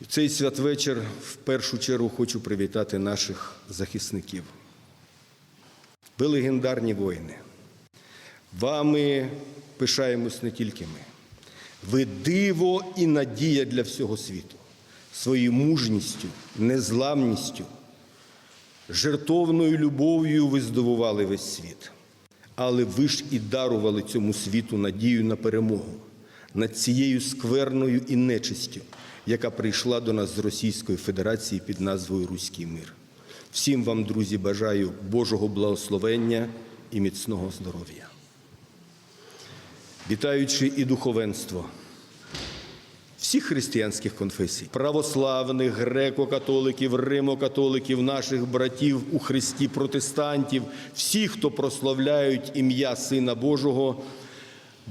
В цей святвечір в першу чергу хочу привітати наших захисників. Ви легендарні воїни. Вами пишаємось не тільки ми. Ви диво і надія для всього світу. Своєю мужністю, незламністю, жертовною любов'ю ви здивували весь світ. Але ви ж і дарували цьому світу надію на перемогу над цією скверною і нечистю, яка прийшла до нас з Російської Федерації під назвою Руський мир. Всім вам, друзі, бажаю Божого благословення і міцного здоров'я. Вітаючи і духовенство всіх християнських конфесій, православних, греко-католиків, римо-католиків, наших братів у Христі, протестантів, всіх, хто прославляють ім'я Сина Божого,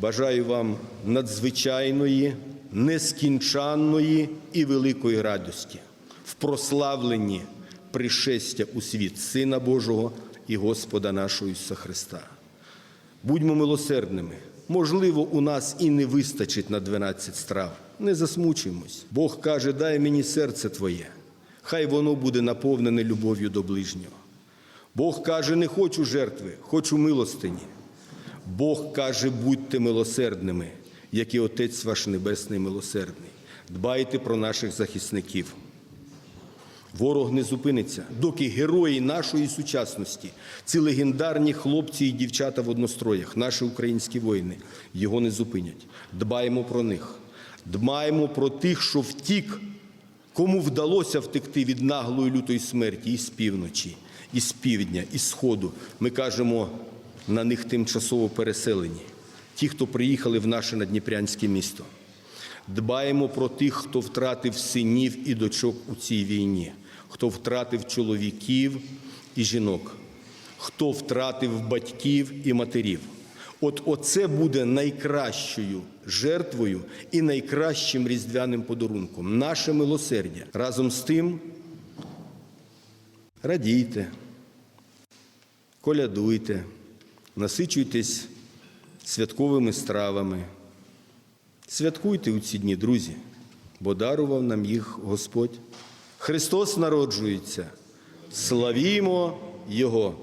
бажаю вам надзвичайної, нескінчанної і великої радості в прославленні пришестя у світ Сина Божого і Господа нашого Ісуса Христа. Будьмо милосердними. Можливо, у нас і не вистачить на 12 страв. Не засмучуємось. Бог каже: дай мені серце твоє, хай воно буде наповнене любов'ю до ближнього. Бог каже, не хочу жертви, хочу милостині. Бог каже, будьте милосердними, як і Отець ваш Небесний милосердний. Дбайте про наших захисників. Ворог не зупиниться, доки герої нашої сучасності, ці легендарні хлопці і дівчата в одностроях, наші українські воїни, його не зупинять. Дбаємо про них, дбаємо про тих, що втік, кому вдалося втекти від наглої лютої смерті і з півночі, і з півдня, і з сходу. Ми кажемо на них тимчасово переселені, ті, хто приїхали в наше надніпрянське місто. Дбаємо про тих, хто втратив синів і дочок у цій війні, хто втратив чоловіків і жінок, хто втратив батьків і матерів. От оце буде найкращою жертвою і найкращим різдвяним подарунком наше милосердя. Разом з тим радійте, колядуйте, насичуйтесь святковими стравами. Святкуйте у ці дні, друзі, бо дарував нам їх Господь. Христос народжується. Славімо Його!